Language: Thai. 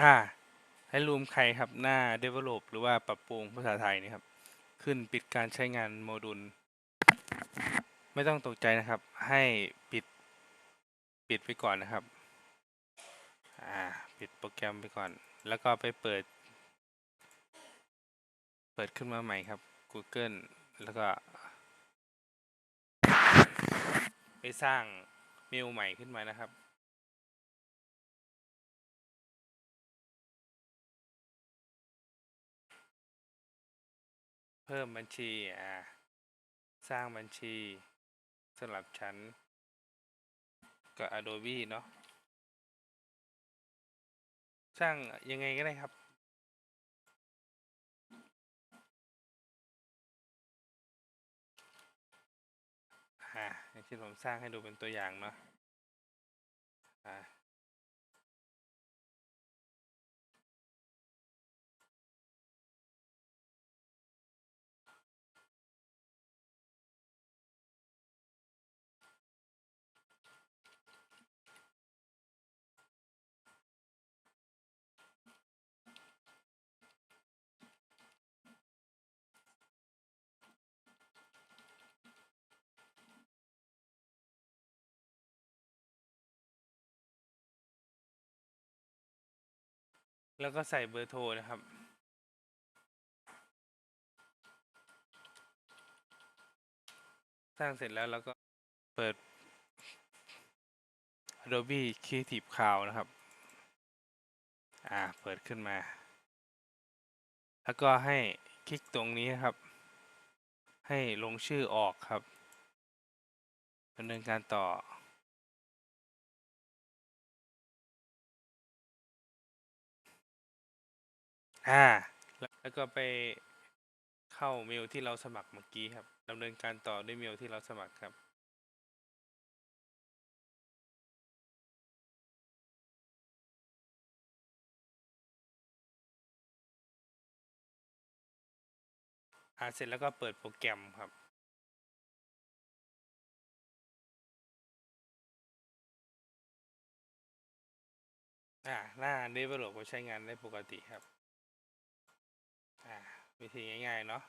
อ่าให้รูมใครครับหน้า develop หรือว่าปรับปรุงภาษาไทยนี่ครับ ขึ้นปิดการใช้งานโมดูล ไม่ต้องตกใจนะครับ ให้ปิด ปิดไปก่อนนะครับ อ่า ปิดโปรแกรมไปก่อน แล้วก็ไปเปิด เปิดขึ้นมาใหม่ครับ Google แล้วก็ ไปสร้างเมลใหม่ขึ้นมานะครับ เพิ่มบัญชีอ่าสร้างบัญชีสำหรับฉันกับ Adobe เนาะสร้างยังไงก็ได้ครับ อ่าอย่างที่ผมสร้างให้ดูเป็นตัวอย่างเนาะอ่า แล้วก็ใส่เบอร์โทรนะครับ สร้างเสร็จแล้วเราก็เปิด Adobe Creative Cloud นะครับ อ่า เปิดขึ้นมา แล้วก็ให้คลิกตรงนี้นะครับ ให้ลงชื่อออกครับดำเนินการต่อ อ่า แล้วก็ไปเข้าเมลที่เราสมัครเมื่อกี้ครับดำเนินการต่อด้วยเมลที่เราสมัครครับ อ่าเสร็จแล้วก็เปิดโปรแกรมครับอ่าหน้า develop ก็ใช้งานได้ปกติครับ วิธีง่ายๆเนาะ